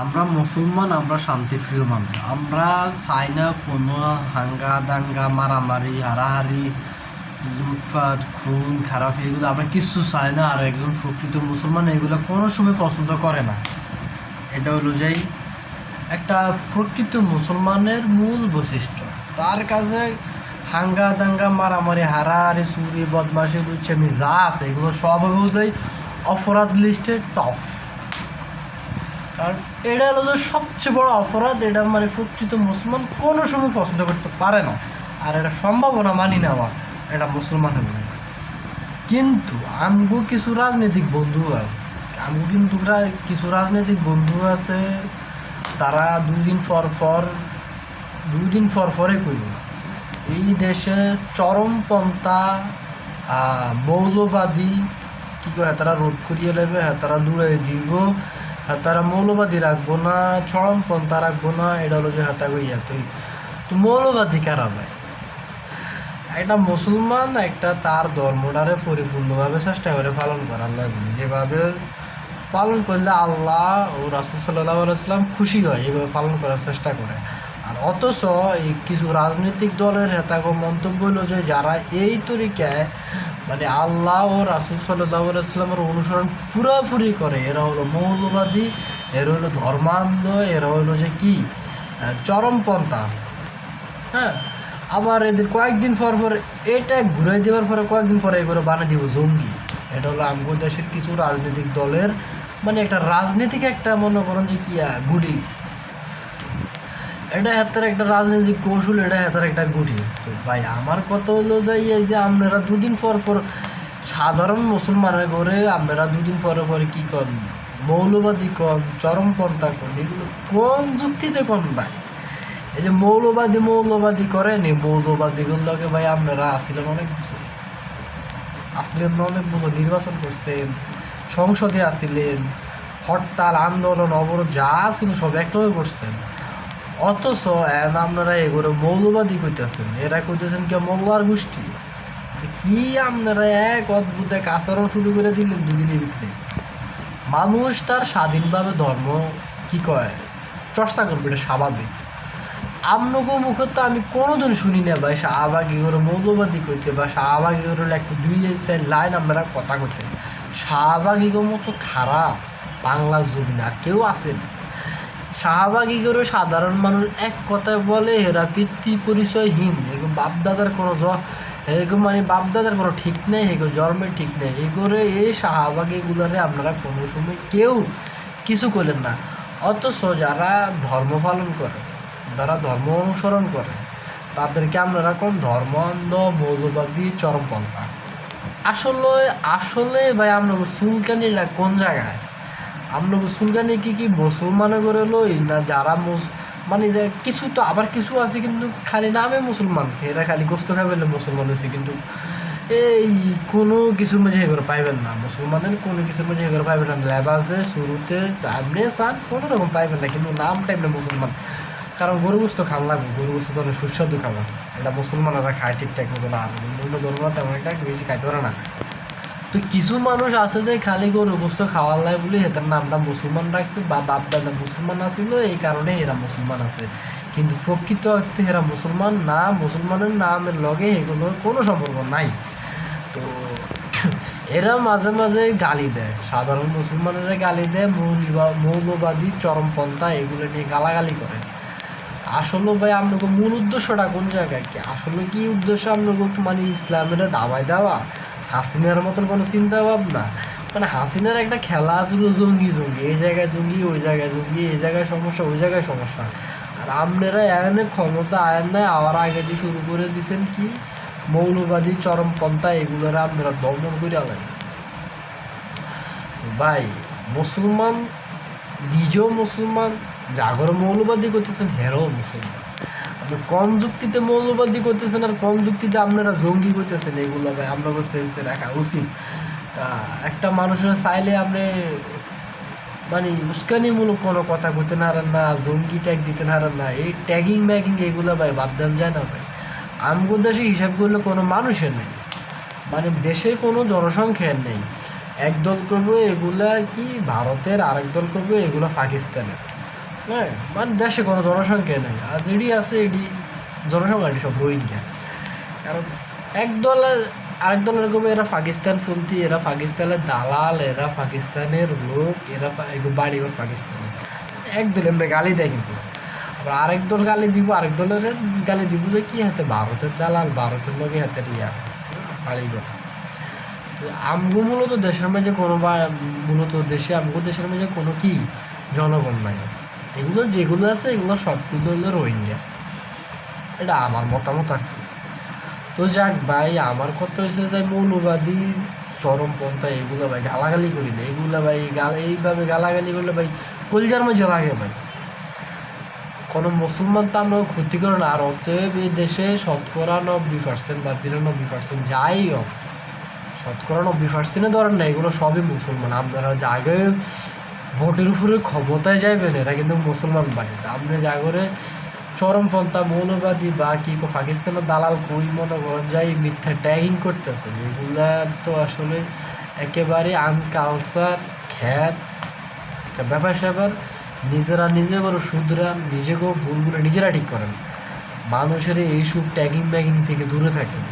আমরা মুসলমান, আমরা শান্তিপ্রিয় মানুষ। আমরা চাই না কোনো হাঙ্গা দাঙ্গা মারামারি, হারাহারি, লুটপাট, খুন, খারাপ, এগুলো আমরা কিছু চাই না। আর একজন প্রকৃত মুসলমান এগুলো কোনো সময় পছন্দ করে না। এটা যাই একটা প্রকৃত মুসলমানের মূল বৈশিষ্ট্য। তার কাছে হাঙ্গা দাঙ্গা মারামারি, হারাহারি, চুরি, বদমাশি, লুচ্ছামি যা আছে, এগুলো সব অপরাধ লিস্টে টপ কারণ এটা হলো যে সবচেয়ে বড় অপরাধ, এটা মানে প্রকৃত মুসলমান কোনো সময় পছন্দ করতে পারে না। আর এটা সম্ভাবনা মানি নেওয়া এটা মুসলমান হবে কিন্তু আমগো কিছু রাজনৈতিক বন্ধু আছে, আমগো কিন্তু কিছু রাজনৈতিক বন্ধু আছে, তারা দুদিন পর পর দুই দিন পর পরে কইব, এই দেশে চরমপন্থা মৌলবাদী, কি কয়, তারা রোধ করিয়ে নেবে হ্যাঁ তারা দূরে দিব। তারা মৌলবাদী রাখব না, চরমপন্থা রাখব না, এটা হলো যে হাতা কইয়া তুই তো মৌলবাদী কারা ভাই একটা মুসলমান একটা তার ধর্মটারে পরিপূর্ণভাবে চেষ্টা করে পালন করার লাগে। যেভাবে পালন করলে আল্লাহ ও রাসুল সাল্লাহ আলাইসলাম খুশি হয় এইভাবে পালন করার চেষ্টা করে। আর অথচ এই কিছু রাজনৈতিক দলের হেতাগো মন্তব্য হলো যে যারা এই তরিকায় মানে আল্লাহ ও রাসুল সাল্লাহ আলাইসলামের অনুসরণ পুরাপুরি করে। এরা হলো মৌলবাদী, এরা হলো ধর্মান্ধ, এরা হলো যে কি? চরমপন্থা। হ্যাঁ? আবার এদের কয়েকদিন পর পর এটা ঘুরে দেওয়ার পরে কয়েকদিন পরে এগুলো বানিয়ে দিব জঙ্গি। এটা হলো আমগো দেশের কিছু রাজনৈতিক দলের মানে একটা রাজনীতিক একটা মনে করেন যে কি গুডি এটা হাতের একটা রাজনৈতিক কৌশল, এটা হাতের একটা গুটি ভাই, আমার কথা হলো যে এই যে আপনারা দুদিন পর পর সাধারণ মুসলমানের ঘরে আপনারা দুদিন পরে পরে কি কন? মৌলবাদী কন চরমপন্থা কন, এগুলো কোন যুক্তিতে কন ভাই? এই যে মৌলবাদী মৌলবাদী করেন, এই মৌলবাদীগুলোকে ভাই আপনারা আসছিলেন অনেক বছর আসলেন অনেক বছর নির্বাচন করছেন, সংসদে আসিলেন, হরতাল, আন্দোলন, অবরোধ, যা ছিল সব একটাই করছেন। অথচ আপনারা এগুলো মৌলবাদী কইতেছেন। এরা কইতেছেন কি মোল্লার গোষ্ঠী। কি আপনারা এক অদ্ভুত এক আচরণ শুরু করে দিলেন দুদিনের ভিতরে? মানুষ তার স্বাধীনভাবে ধর্ম কি কয়? চর্চা করবে, এটা স্বাভাবিক। আমনগো মুখে তো আমি কোনোদিন শুনি না ভাই, শাহবাগি করে মৌলবাদী কইতে বা শাহবাগি করে একটা দুই চার লাইন আপনারা কথা কইতে। শাহবাগি মতো খারাপ বাংলা যুগ না কেউ আসেন শাহবাগি করে সাধারণ মানুষ এক কথায় বলে হেরা পিতৃ পরিচয়হীন। এগো বাপদাদার কোনো এগো মানে বাপদাদার কোনো ঠিক নেই, এগো জন্মের ঠিক নেই। এগোরে এই শাহবাগি গুলারে আপনারা কোনো সময় কেউ কিছু করলেন না। অথচ যারা ধর্ম পালন করে, যারা ধর্ম অনুসরণ করে, তাদেরকে আপনারা কোন ধর্ম অন্ধ মৌলবাদী চরমপন্থা আসলে আসলে ভাই, আমরা সুলকানিরা কোন জায়গায়? আমরা সুলকানি কি কি মুসলমান করে লই না যারা মানে যে কিছু তো আবার কিছু আছে কিন্তু খালি নামে মুসলমান। এরা খালি গোস্ত খাবে মুসলমান হয়েছে কিন্তু এই কোনো কিছুর মাঝে এগুলো পাইবেন না। মুসলমানের কোনো কিছুর মাঝে এগুলো পাইবেন না। লেবাসে, শুরুতে, সামনে, সান, কোনো রকম পাইবেন না। কিন্তু নাম টাইমে মুসলমান। কারণ গরু গোস্ত খান লাগবে। গরু গোস্ত তো অনেক সুস্বাদু খাবার। এটা মুসলমানরা খায় ঠিকঠাক মতো না অন্য ধর্মরা তেমন একটা বেশি খাইতে পারে না। তো কিছু মানুষ আছে যে খালি গরু গোস্ত খাওয়ার লাই বলে এটার নামটা মুসলমান রাখছে বা বাপ দাদা মুসলমান আছিল, এই কারণে এরা মুসলমান আছে। কিন্তু প্রকৃত অর্থে এরা মুসলমান না মুসলমানের নামের লগে এগুলো কোনো সম্পর্ক নাই। তো এরা মাঝে মাঝে গালি দেয়, সাধারণ মুসলমানেরা গালি দেয়, মৌলিবা- মৌলবাদী, চরমপন্থা এগুলো নিয়ে গালাগালি করে। আসলে ভাই আপনাকে মূল উদ্দেশ্যটা কোন জায়গায়? কি আসলে কি উদ্দেশ্য আপনাকে মানে ইসলামের নামাই দেওয়া? হাসিনার মতন কোনো চিন্তা ভাবনা মানে হাসিনার একটা খেলা ছিল জঙ্গি জঙ্গি, এই জায়গায় জঙ্গি, ওই জায়গায় জঙ্গি, এই জায়গায় সমস্যা, ওই জায়গায় সমস্যা। আর আপনারা এনে ক্ষমতা আয়েন নাই, আবার আগে দিয়ে শুরু করে দিছেন কি? মৌলবাদী, চরমপন্থা, এগুলোর আপনারা দমন করে আলেন ভাই, মুসলমান, নিজেও মুসলমান জাগর মৌলবাদী করতেছেন, হেরও মুসলমান। আপনি কম যুক্তিতে মৌলবাদী করতেছেন আর কম যুক্তিতে আপনারা জঙ্গি করতেছেন, এগুলো ভাই আপনাকে সেন্সে রাখা উচিত। একটা মানুষের চাইলে আপনি মানে উস্কানিমূলক কোনো কথা কইতে না না, জঙ্গি ট্যাগ দিতে না না, এই ট্যাগিং ম্যাগিং এগুলো ভাই বাদ দেন যায় না ভাই। আমগো হিসাব করলে কোনো মানুষের নেই। মানে দেশে কোনো জনসংখ্যার নেই। একদল করবে এগুলা কি, ভারতের আরেক দল করবে, এগুলো পাকিস্তানের। হ্যাঁ মানে দেশে কোনো জনসংখ্যা নেই। আর যেটি আছে এটি জনসংখ্যা এটি সব রোহিঙ্গা। কারণ একদল আরেক দল এরকম এরা পাকিস্তানপন্থী, এরা পাকিস্তানের দালাল, এরা পাকিস্তানের লোক, এরা বাড়িঘর পাকিস্তানে। এক দল এমনি গালি দেয় কিন্তু। আবার আরেক দল গালি দিব, আরেক দলের গালি দিব যে কি হাতে, ভারতের দালাল, ভারতের লোকে হাতে ইয়া বাড়িঘর তো আমগো মূলত দেশের মাঝে কোনো বা মূলত দেশে, আমগো দেশের মাঝে কোনো কি? জনগণ নাই। এগুলো যেগুলো আছে, এগুলো সবগুলো হলো রোহিঙ্গা। এটা আমার মতামত আর কি। তো যাক ভাই, আমার কথা হয়েছে যে মৌলবাদী, চরমপন্থা এগুলো ভাই গালাগালি করি না। এগুলো ভাই গাল এইভাবে গালাগালি করলে ভাই কলজার মধ্যে লাগে ভাই। কোনো মুসলমান তো আমরা ক্ষতি করে না। আর অতএব এই দেশে শতকরা নব্বই পার্সেন্ট বা বিরানব্বই পার্সেন্ট যাই হোক, শতকরা নব্বই পার্সেন্টে ধরেন না, এগুলো সবই মুসলমান। আপনারা জায়গায় ভোটের উপরে ক্ষমতায় যাইবেন এরা কিন্তু মুসলমান ভাই আপনি জাগরে চরমপন্থা মৌলবাদী বা কি পাকিস্তানের দালাল কই মনে করেন, যাই মিথ্যা ট্যাগিং করতেছে, এগুলা তো আসলে একেবারে আনকালচার খ্যাত একটা ব্যাপার স্যাপার। নিজেরা নিজে করে শুধরা নিজেকেও ভুলগুলো নিজেরা ঠিক করেন। মানুষের এইসব ট্যাগিং ম্যাগিং থেকে দূরে থাকেন।